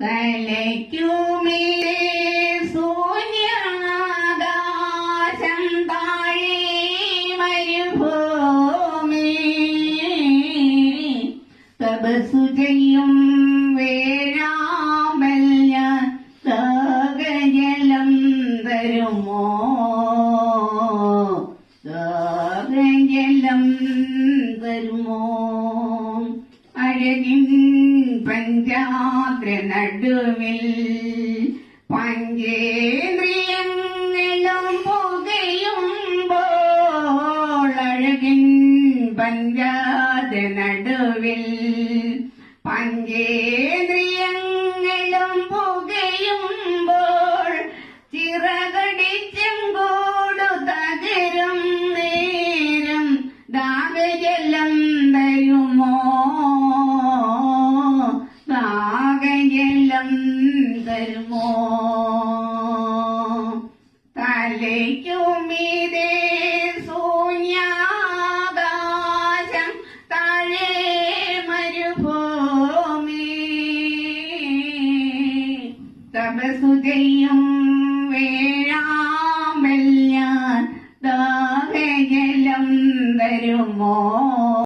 തലയ്ക്കുമേ ശൂന്യാകാശം താഴെ മരുഭൂമി. തപസ്സു ചെയ്യും വേരാമ്പല്യ സാഗജലം തരുമോ? സാഗജലം തരുമോ? അഴകിൻ പഞ്ചാദ്ര നടുവിൽ പഞ്ചേന്ദ്രിയങ്ങളും പുകയുമ്പോൾ അഴകിൻ പഞ്ചാദ്ര നടുവിൽ പഞ്ചേന്ദ്രിയങ്ങളും തലയ്ക്കുമിതേ ശൂന്യാകാശം താഴെ മരുഭൂമി. തപസു ചെയ്യും വേഴാമെല്ലാം ദാഹജലം തരുമോ?